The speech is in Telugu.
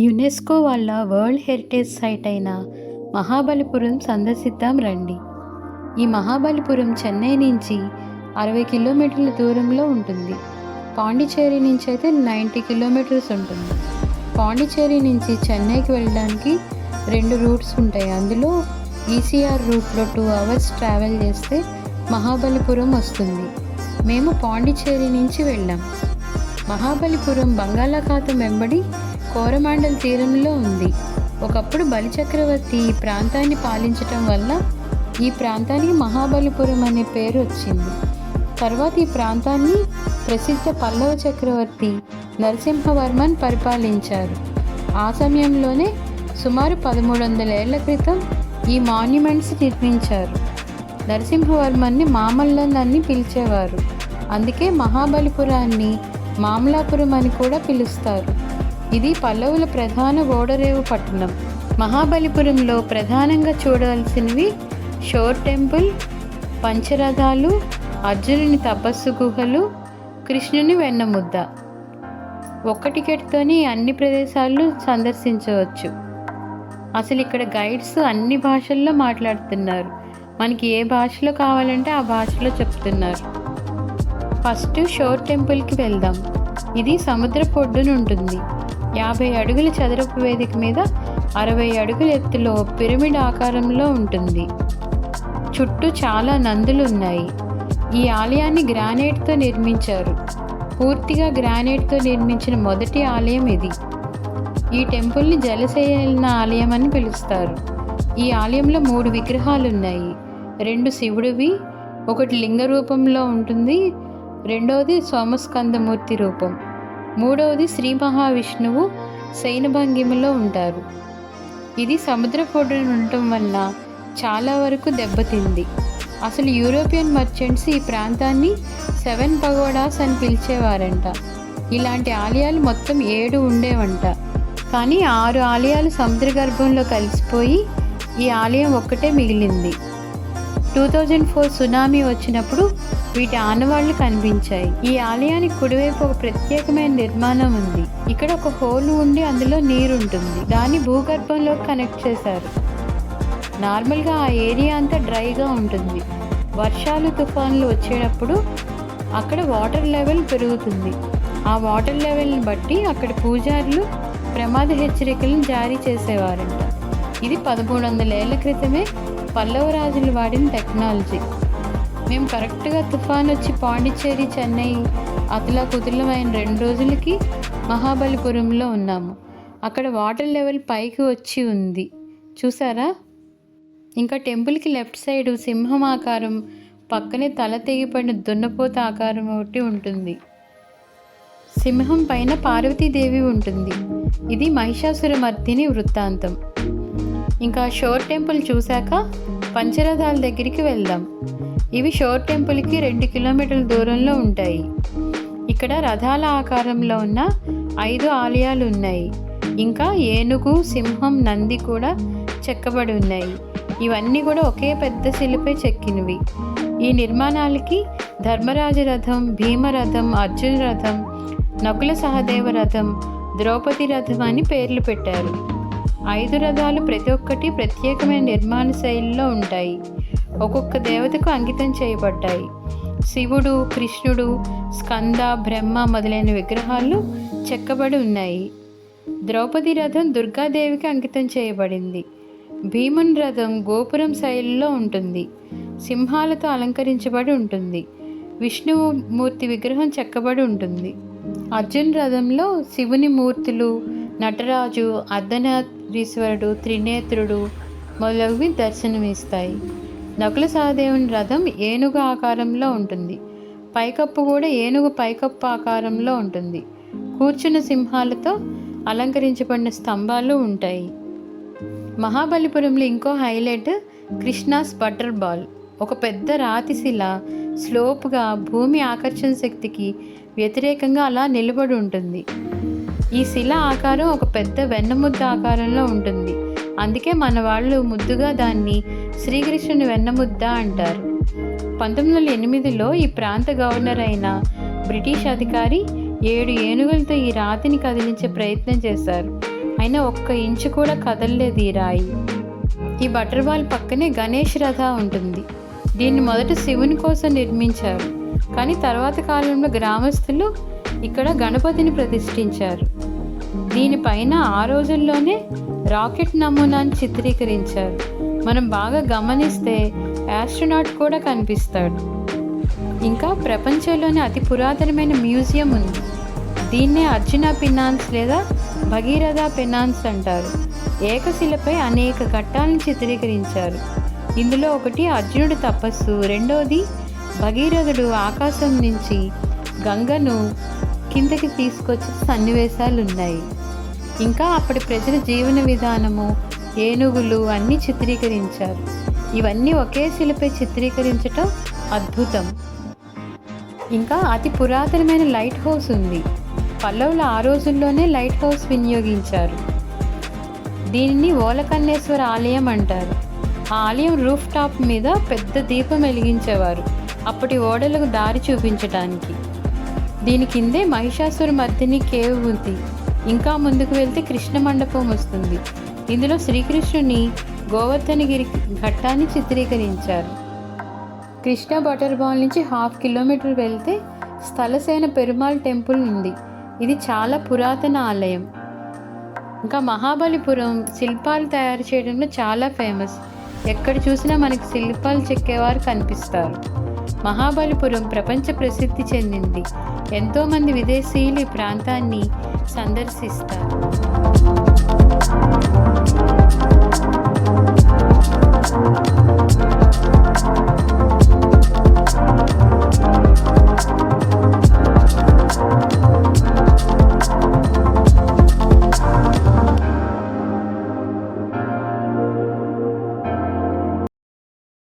యునెస్కో వాళ్ళ వరల్డ్ హెరిటేజ్ సైట్ అయిన మహాబలిపురం సందర్శిద్దాం రండి. ఈ మహాబలిపురం చెన్నై నుంచి అరవై కిలోమీటర్ల దూరంలో ఉంటుంది. పాండిచేరి నుంచి అయితే నైంటీ కిలోమీటర్స్ ఉంటుంది. పాండిచేరి నుంచి చెన్నైకి వెళ్ళడానికి రెండు రూట్స్ ఉంటాయి. అందులో ఈసీఆర్ రూట్లో టూ అవర్స్ ట్రావెల్ చేస్తే మహాబలిపురం వస్తుంది. మేము పాండిచేరి నుంచి వెళ్ళాం. మహాబలిపురం బంగాళాఖాతం వెంబడి కోరమాండల్ తీరంలో ఉంది. ఒకప్పుడు బలిచక్రవర్తి ఈ ప్రాంతాన్ని పాలించటం వల్ల ఈ ప్రాంతానికి మహాబలిపురం అనే పేరు వచ్చింది. తర్వాత ఈ ప్రాంతాన్ని ప్రసిద్ధ పల్లవ చక్రవర్తి నరసింహవర్మన్ పరిపాలించారు. ఆ సమయంలోనే సుమారు పదమూడు వందల ఏళ్ళ క్రితం ఈ మాన్యుమెంట్స్ నిర్మించారు. నరసింహవర్మన్ని మామల్లన్ అని పిలిచేవారు. అందుకే మహాబలిపురాన్ని మామలాపురం అని కూడా పిలుస్తారు. ఇది పల్లవుల ప్రధాన ఓడరేవు పట్టణం. మహాబలిపురంలో ప్రధానంగా చూడవలసినవి షోర్ టెంపుల్ పంచరథాలు అర్జునుని తపస్సు గుహలు కృష్ణుని వెన్నముద్ద. ఒక్క టికెట్తోనే అన్ని ప్రదేశాలు సందర్శించవచ్చు. అసలు ఇక్కడ గైడ్స్ అన్ని భాషల్లో మాట్లాడుతున్నారు. మనకి ఏ భాషలో కావాలంటే ఆ భాషలో చెప్తున్నారు. ఫస్ట్ షోర్ టెంపుల్కి వెళ్దాం. ఇది సముద్ర పొడ్డున ఉంటుంది యాభై అడుగుల చదరపు వేదిక మీద అరవై అడుగుల ఎత్తులో పిరమిడ్ ఆకారంలో ఉంటుంది. చుట్టూ చాలా నందులు ఉన్నాయి ఈ ఆలయాన్ని గ్రానైట్తో నిర్మించారు. పూర్తిగా గ్రానైట్తో నిర్మించిన మొదటి ఆలయం ఇది. ఈ టెంపుల్ని జలశయన ఆలయం అని పిలుస్తారు. ఈ ఆలయంలో మూడు విగ్రహాలు ఉన్నాయి రెండు శివుడివి ఒకటి లింగ రూపంలో ఉంటుంది రెండవది సోమస్కందమూర్తి రూపం. మూడవది శ్రీ మహావిష్ణువు శయనభంగిమలో ఉంటారు. ఇది సముద్ర పొడ్డున ఉండటం వల్ల చాలా వరకు దెబ్బతింది. అసలు యూరోపియన్ మర్చెంట్స్ ఈ ప్రాంతాన్ని సెవెన్ పగోడాస్ అని పిలిచేవారంట. ఇలాంటి ఆలయాలు మొత్తం ఏడు ఉండేవంట. కానీ ఆరు ఆలయాలు సముద్ర గర్భంలో కలిసిపోయి ఈ ఆలయం ఒక్కటే మిగిలింది. టూ థౌజండ్ ఫోర్ సునామీ వచ్చినప్పుడు వీటి ఆనవాళ్ళు కనిపించాయి. ఈ ఆలయానికి కుడివైపు ఒక ప్రత్యేకమైన నిర్మాణం ఉంది. ఇక్కడ ఒక హోల్ ఉండి అందులో నీరు ఉంటుంది దాన్ని భూగర్భంలో కనెక్ట్ చేశారు. నార్మల్గా ఆ ఏరియా అంతా డ్రైగా ఉంటుంది. వర్షాలు తుఫాన్లు వచ్చేటప్పుడు అక్కడ వాటర్ లెవెల్ పెరుగుతుంది. ఆ వాటర్ లెవెల్ని బట్టి అక్కడ పూజారులు ప్రమాద హెచ్చరికలను జారీ చేసేవారంట. ఇది పదమూడు వందల ఏళ్ళ క్రితమే పల్లవ రాజులు వాడిన టెక్నాలజీ. మేము కరెక్ట్గా తుఫాన్ వచ్చి పాండిచ్చేరి చెన్నై అతలా కుతులమైన రెండు రోజులకి మహాబలిపురంలో ఉన్నాము. అక్కడ వాటర్ లెవెల్ పైకి వచ్చి ఉంది. చూసారా? ఇంకా టెంపుల్కి లెఫ్ట్ సైడ్ సింహం ఆకారం పక్కనే తల తెగిపడిన దున్నపోత ఆకారం ఒకటి ఉంటుంది. సింహం పైన పార్వతీదేవి ఉంటుంది. ఇది మహిషాసురమర్దిని వృత్తాంతం. ఇంకా షోర్ టెంపుల్ చూశాక పంచరథాల దగ్గరికి వెళ్దాం. ఇవి షోర్ టెంపుల్కి రెండు కిలోమీటర్ల దూరంలో ఉంటాయి. ఇక్కడ రథాల ఆకారంలో ఉన్న ఐదు ఆలయాలు ఉన్నాయి. ఇంకా ఏనుగు సింహం నంది కూడా చెక్కబడి ఉన్నాయి. ఇవన్నీ కూడా ఒకే పెద్ద శిలిపే చెక్కినవి. ఈ నిర్మాణాలకి ధర్మరాజ రథం భీమరథం అర్జున రథం నకుల సహదేవ రథం ద్రౌపది రథం అని పేర్లు పెట్టారు. ఐదు రథాలు ప్రతి ఒక్కటి ప్రత్యేకమైన నిర్మాణ శైలిలో ఉంటాయి. ఒక్కొక్క దేవతకు అంకితం చేయబడ్డాయి. శివుడు కృష్ణుడు స్కంద బ్రహ్మ మొదలైన విగ్రహాలు చెక్కబడి ఉన్నాయి. ద్రౌపది రథం దుర్గాదేవికి అంకితం చేయబడింది. భీముని రథం గోపురం శైలిలో ఉంటుంది. సింహాలతో అలంకరించబడి ఉంటుంది. విష్ణువు మూర్తి విగ్రహం చెక్కబడి ఉంటుంది. అర్జున్ రథంలో శివుని మూర్తులు నటరాజు అర్ధనాథ్ ఈశ్వరుడు త్రినేత్రుడు మొదలగువి దర్శనమిస్తాయి. నకుల సహదేవుని రథం ఏనుగు ఆకారంలో ఉంటుంది. పైకప్పు కూడా ఏనుగు పైకప్పు ఆకారంలో ఉంటుంది. కూర్చున్న సింహాలతో అలంకరించబడిన స్తంభాలు ఉంటాయి. మహాబలిపురంలో ఇంకో హైలైట్ కృష్ణాస్ బటర్ బాల్. ఒక పెద్ద రాతి శిల స్లోప్గా భూమి ఆకర్షణ శక్తికి వ్యతిరేకంగా అలా నిలబడి ఉంటుంది. ఈ శిల ఆకారం ఒక పెద్ద వెన్నముద్ద ఆకారంలో ఉంటుంది. అందుకే మన వాళ్ళు ముద్దుగా దాన్ని శ్రీకృష్ణుని వెన్నముద్ద అంటారు. పంతొమ్మిది వందల ఎనిమిదిలో ఈ ప్రాంత గవర్నర్ అయిన బ్రిటిష్ అధికారి ఏడు ఏనుగులతో ఈ రాతిని కదిలించే ప్రయత్నం చేశారు. అయినా ఒక్క ఇంచు కూడా కదలలేదు ఈ రాయి. ఈ బటర్ బాల్ పక్కనే గణేష్ రథ ఉంటుంది. దీన్ని మొదట శివుని కోసం నిర్మించారు. కానీ తర్వాత కాలంలో గ్రామస్తులు ఇక్కడ గణపతిని ప్రతిష్ఠించారు. దీనిపైన ఆ రోజుల్లోనే రాకెట్ నమూనాను చిత్రీకరించారు. మనం బాగా గమనిస్తే యాస్ట్రోనాట్ కూడా కనిపిస్తాడు. ఇంకా ప్రపంచంలోనే అతి పురాతనమైన మ్యూజియం ఉంది. దీన్నే అర్జున పినాన్స్ లేదా భగీరథ పెనాన్స్ అంటారు. ఏకశిలపై అనేక ఘట్టాలను చిత్రీకరించారు. ఇందులో ఒకటి అర్జునుడి తపస్సు రెండోది భగీరథుడు ఆకాశం నుంచి గంగను కిందకి తీసుకొచ్చే సన్నివేశాలు ఉన్నాయి ఇంకా అప్పటి ప్రజల జీవన విధానము ఏనుగులు అన్నీ చిత్రీకరించారు. ఇవన్నీ ఒకే శిలపై చిత్రీకరించటం అద్భుతం. ఇంకా అతి పురాతనమైన లైట్ హౌస్ ఉంది. పల్లవులు ఆ రోజుల్లోనే లైట్ హౌస్ వినియోగించారు. దీనిని ఓలకన్నేశ్వర ఆలయం అంటారు. ఆ ఆలయం రూఫ్ టాప్ మీద పెద్ద దీపం వెలిగించేవారు. అప్పటి ఓడలకు దారి చూపించడానికి దీని కిందే మహిషాసుర మర్దిని కేవ్ ఉంది. ఇంకా ముందుకు వెళ్తే కృష్ణ మండపం వస్తుంది. ఇందులో శ్రీకృష్ణుని గోవర్ధనగిరి ఘట్టాన్ని చిత్రీకరించారు. కృష్ణ బటర్ బాల్ నుంచి హాఫ్ కిలోమీటర్ వెళ్తే స్థలసేన పెరుమాల్ టెంపుల్ ఉంది. ఇది చాలా పురాతన ఆలయం. ఇంకా మహాబలిపురం శిల్పాలు తయారు చేయడంలో చాలా ఫేమస్. ఎక్కడ చూసినా మనకి శిల్పాలు చెక్కేవారు కనిపిస్తారు. మహాబలిపురం ప్రపంచ ప్రసిద్ధి చెందింది. ఎంతోమంది విదేశీయులు ఈ ప్రాంతాన్ని సందర్శిస్తారు.